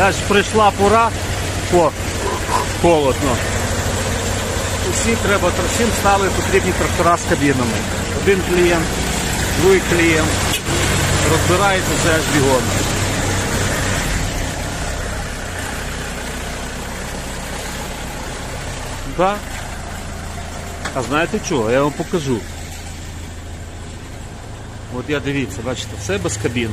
Аж прийшла пора, о, холодно. Усі треба, всім стали потрібні трактора з кабінами. Один клієнт, другий клієнт. Розбирається вже аж бігом. Да. А знаєте чого? Я вам покажу. От я дивіться, бачите, все без кабін.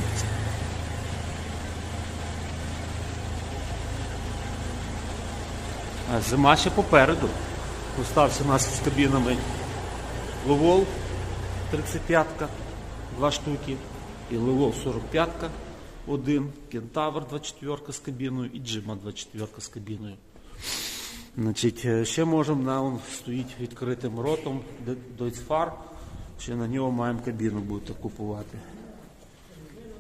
Зима ще попереду. Остався у нас з кабінами Ловол 35-ка, два штуки, і Ловол 45-ка, один, Кентавр 24 з кабіною і Джима 24 з кабіною. Значить, е, ще можемо, на он стоїть відкритим ротом Дойцфар. Ще на нього маємо кабіну будете купувати.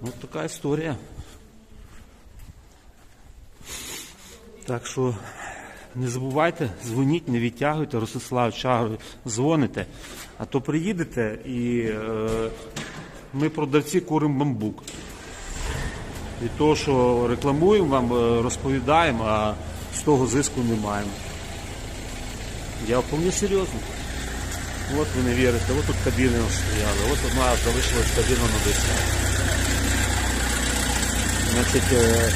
Ось така історія. Так що не забувайте, дзвоніть, не відтягуйте, Ростислав Чагру дзвоните, а то приїдете і е, ми продавці куримо бамбук. Від того, що рекламуємо вам, е, розповідаємо, а з того зиску не маємо. Я вполне серйозно. От ви не вірите, от тут кабіни стояли, от одна залишилась кабіна на диску. Значить, е,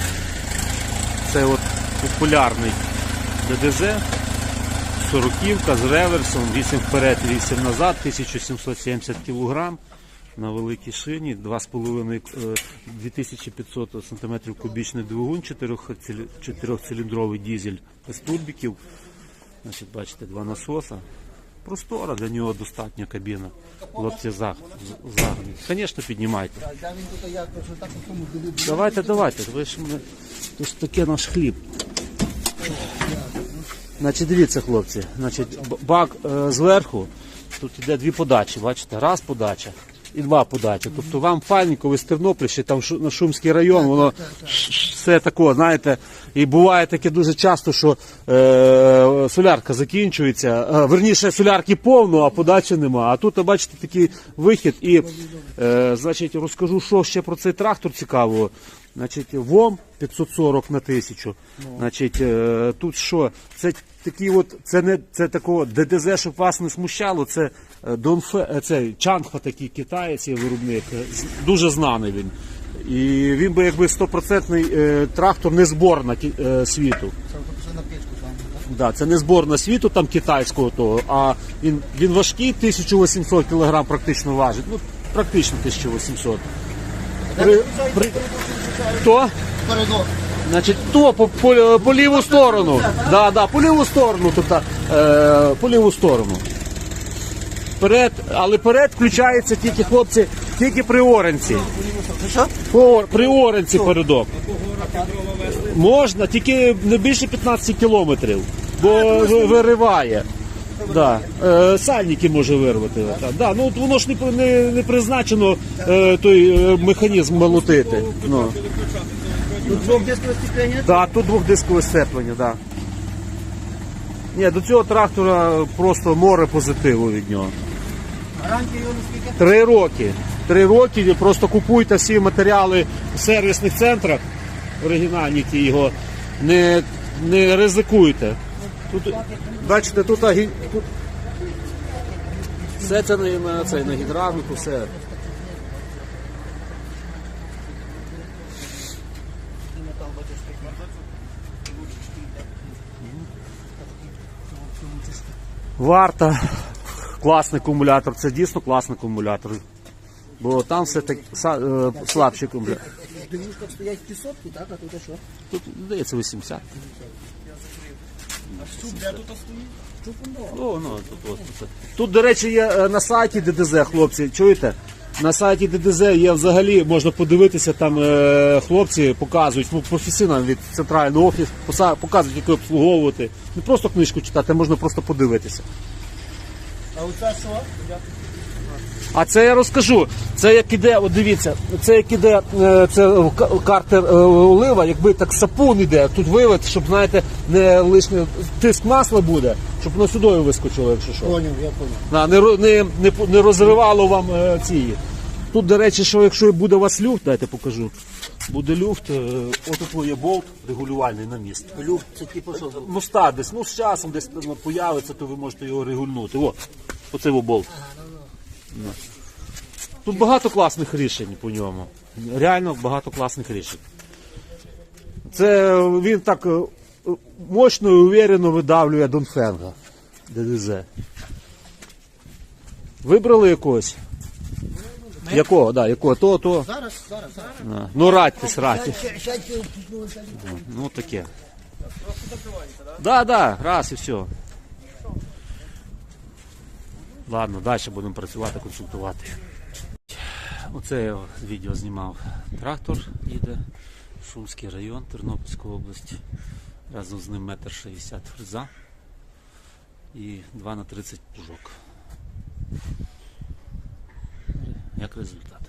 це от популярний ДДЗ, сороківка з реверсом, 8 вперед, 8 назад, 1770 кг на великій шині, 2,5 е, 2500 см кубічний двигун, 4-циліндровий дизель без турбіків. Значить, бачите, два насоса. Простора, для нього достатня кабіна. Хлопці заг- загнані. Звісно, піднімайте. Давайте, давайте. Ви ж ми... Ж таке наш хліб. Значить, дивіться, хлопці. Значить, бак е, зверху, тут йде дві подачі, бачите? Раз подача і два подачі. Тобто вам файненько, ви з Тернопільщі, там Шу- на Шумський район, воно все таке, знаєте. І буває таке дуже часто, що е, солярка закінчується. Е, верніше, солярки повно, а подачі нема. А тут, бачите, такий вихід. І, е, значить, розкажу, що ще про цей трактор цікавого. Значить, ВОМ 540 на 1000. Значить, е, тут що? Це такі от, це не це такого ДДЗ, щоб вас не смущало. Це е, Донфе, е, цей Чангфа такий китаєць, є виробник, е, з- дуже знаний він. І він би якби стопроцентний е, трактор не зборна кі- е, світу. Це на печку там. так? Да, це не зборна світу там китайського того, а він, він важкий 1800 кг практично важить. Ну, практично 1800. При, при, то? Передок. Значить, то по, по, по ліву сторону. Да, да, по ліву сторону тут, е, по ліву сторону. Перед, але перед включається тільки хлопці, тільки при оренці. Що? По, при оренці передок. Можна, тільки не більше 15 кілометрів, бо ви- вириває. Да. Е, сальники може вирвати. Так. Да. Ну, от воно ж не, не, не призначено е, той е, механізм молотити. Ну. Тут двохдискове степлення. Да, тут двохдискове сцеплення, да. Ні, до цього трактора просто море позитиву від нього. Гарантія його наскільки? Три роки. Три роки просто купуйте всі матеріали в сервісних центрах, оригінальні ті його, не, не ризикуйте. Тут, бачите, тут, тут все це на, на, це, на гідравліку, все. Варта, класний акумулятор, це дійсно класний акумулятор. Бо там все так е, слабший акумулятор. В стоять ті сотки, так? А тут що? Тут здається 80. Де тут стоїть? Ну, тут, ось, це. тут, до речі, є е, на сайті ДДЗ, хлопці, чуєте? На сайті ДДЗ є взагалі, можна подивитися, там е, хлопці показують, ну, професійно від центрального офісу, поса- показують, як обслуговувати. Не просто книжку читати, можна просто подивитися. А оце що? А це я розкажу. Це як іде, от дивіться, це як іде е, це картер е, олива, якби так сапун іде, тут вивод, щоб знаєте, не лишнє тиск масла буде, щоб воно сюди вискочило, якщо що. Поняв, я поняв. Не, не, не, не розривало вам е, ці. Тут, до речі, що якщо буде у вас люфт, дайте покажу. Буде люфт, отут є болт регулювальний на міст. Люк, це типу що? Моста десь, ну з часом десь ну, появиться, то ви можете його регульнути. О, оце во болт. Ну. Тут багато класних рішень по ньому. Реально багато класних рішень. Це він так е, мощно і уверено видавлює Донфенга. ДДЗ. Вибрали якогось? Якого, да, якого? То, то. Зараз, зараз, зараз. А, Ну, радьтесь, радьтесь. Ну, ще. Ну таке. Да, да, раз і все. Ладно, далі будемо працювати, консультувати. Оце я відео знімав. Трактор їде, Шумський район, Тернопільська область. Разом з ним метр шістдесят фреза і 2 на 30 пужок. Як результат.